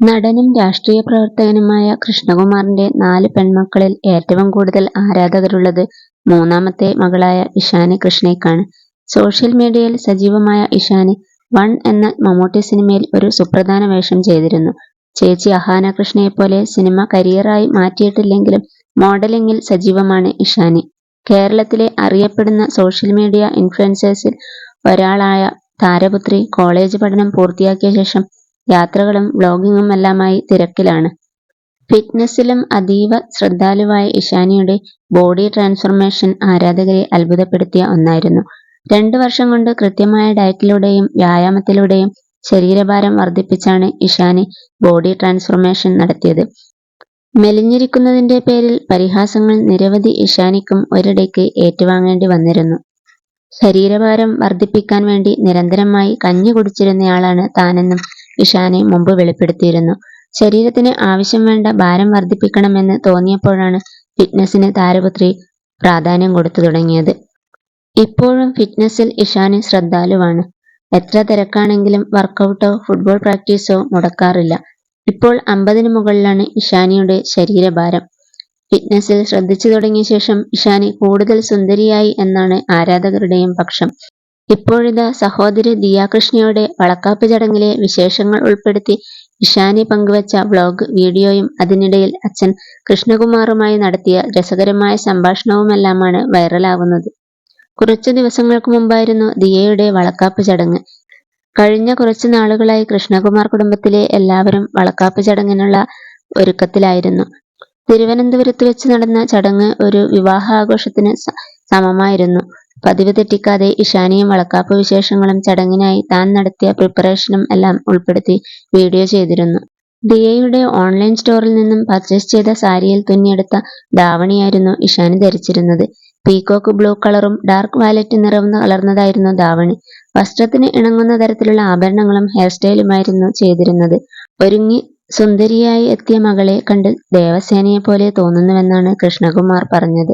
നടനും രാഷ്ട്രീയ പ്രവർത്തകനുമായ കൃഷ്ണകുമാറിന്റെ നാല് പെൺമക്കളിൽ ഏറ്റവും കൂടുതൽ ആരാധകരുള്ളത് മൂന്നാമത്തെ മകളായ ഇഷാനി കൃഷ്ണയ്ക്കാണ്. സോഷ്യൽ മീഡിയയിൽ സജീവമായ ഇഷാനി വൺ എന്ന മമ്മൂട്ടി സിനിമയിൽ ഒരു സുപ്രധാന വേഷം ചെയ്തിരുന്നു. ചേച്ചി അഹാന കൃഷ്ണയെ പോലെ സിനിമ കരിയറായി മാറ്റിയിട്ടില്ലെങ്കിലും മോഡലിംഗിൽ സജീവമാണ് ഇഷാനി. കേരളത്തിലെ അറിയപ്പെടുന്ന സോഷ്യൽ മീഡിയ ഇൻഫ്ലുവൻസേഴ്സിൽ ഒരാളായ താരപുത്രി കോളേജ് പഠനം പൂർത്തിയാക്കിയ ശേഷം യാത്രകളും വ്ലോഗിംഗുമെല്ലാമായി തിരക്കിലാണ്. ഫിറ്റ്നസ്സിലും അതീവ ശ്രദ്ധാലുവായ ഇഷാനിയുടെ ബോഡി ട്രാൻസ്ഫോർമേഷൻ ആരാധകരെ അത്ഭുതപ്പെടുത്തിയ ഒന്നായിരുന്നു. രണ്ട് വർഷം കൊണ്ട് കൃത്യമായ ഡയറ്റിലൂടെയും വ്യായാമത്തിലൂടെയും ശരീരഭാരം വർദ്ധിപ്പിച്ചാണ് ഇഷാനി ബോഡി ട്രാൻസ്ഫോർമേഷൻ നടത്തിയത്. മെലിഞ്ഞിരിക്കുന്നതിന്റെ പേരിൽ പരിഹാസങ്ങൾ നിരവധി ഇഷാനിക്കും ഒരിടയ്ക്ക് ഏറ്റുവാങ്ങേണ്ടി വന്നിരുന്നു. ശരീരഭാരം വർദ്ധിപ്പിക്കാൻ വേണ്ടി നിരന്തരമായി കഞ്ഞി കുടിച്ചിരുന്നയാളാണ് താനെന്നും ഇഷാനി മുമ്പ് വെളിപ്പെടുത്തിയിരുന്നു. ശരീരത്തിന് ആവശ്യം വേണ്ട ഭാരം വർദ്ധിപ്പിക്കണമെന്ന് തോന്നിയപ്പോഴാണ് ഫിറ്റ്നസിന് താരപുത്രി പ്രാധാന്യം കൊടുത്തു തുടങ്ങിയത്. ഇപ്പോഴും ഫിറ്റ്നസിൽ ഇഷാന് ശ്രദ്ധാലുവാണ്. എത്ര തിരക്കാണെങ്കിലും വർക്കൗട്ടോ ഫുട്ബോൾ പ്രാക്ടീസോ മുടക്കാറില്ല. ഇപ്പോൾ അമ്പതിന് മുകളിലാണ് ഇഷാനിയുടെ ശരീരഭാരം. ഫിറ്റ്നസിൽ ശ്രദ്ധിച്ചു തുടങ്ങിയ ശേഷം ഇഷാനി കൂടുതൽ സുന്ദരിയായി എന്നാണ് ആരാധകരുടെയും പക്ഷം. ഇപ്പോഴിതാ സഹോദരി ദിയാകൃഷ്ണയുടെ വളക്കാപ്പ് ചടങ്ങിലെ വിശേഷങ്ങൾ ഉൾപ്പെടുത്തി ഇഷാനി പങ്കുവച്ച വ്ലോഗ് വീഡിയോയും അതിനിടയിൽ അച്ഛൻ കൃഷ്ണകുമാറുമായി നടത്തിയ രസകരമായ സംഭാഷണവുമെല്ലാമാണ് വൈറലാകുന്നത്. കുറച്ചു ദിവസങ്ങൾക്ക് മുമ്പായിരുന്നു ദിയയുടെ വളക്കാപ്പ് ചടങ്ങ്. കഴിഞ്ഞ കുറച്ചു നാളുകളായി കൃഷ്ണകുമാർ കുടുംബത്തിലെ എല്ലാവരും വളക്കാപ്പ് ചടങ്ങിനുള്ള ഒരുക്കത്തിലായിരുന്നു. തിരുവനന്തപുരത്ത് വെച്ച് നടന്ന ചടങ്ങ് ഒരു വിവാഹാഘോഷത്തിന് സമമായിരുന്നു. പതിവ് തെറ്റിക്കാതെ ഇഷാനിയും വളക്കാപ്പ് വിശേഷങ്ങളും ചടങ്ങിനായി താൻ നടത്തിയ പ്രിപ്പറേഷനും എല്ലാം ഉൾപ്പെടുത്തി വീഡിയോ ചെയ്തിരുന്നു. ദിയയുടെ ഓൺലൈൻ സ്റ്റോറിൽ നിന്നും പർച്ചേസ് ചെയ്ത സാരിയിൽ തുന്നിയെടുത്ത ധാവണിയായിരുന്നു ഇഷാനി ധരിച്ചിരുന്നത്. പീകോക്ക് ബ്ലൂ കളറും ഡാർക്ക് വയലറ്റ് നിറവും കലർന്നതായിരുന്നു ധാവണി. വസ്ത്രത്തിന് ഇണങ്ങുന്ന തരത്തിലുള്ള ആഭരണങ്ങളും ഹെയർ സ്റ്റൈലുമായിരുന്നു ചെയ്തിരുന്നത്. ഒരുങ്ങി സുന്ദരിയായി എത്തിയ മകളെ കണ്ട് ദേവസേനയെ പോലെ തോന്നുന്നുവെന്നാണ് കൃഷ്ണകുമാർ പറഞ്ഞത്.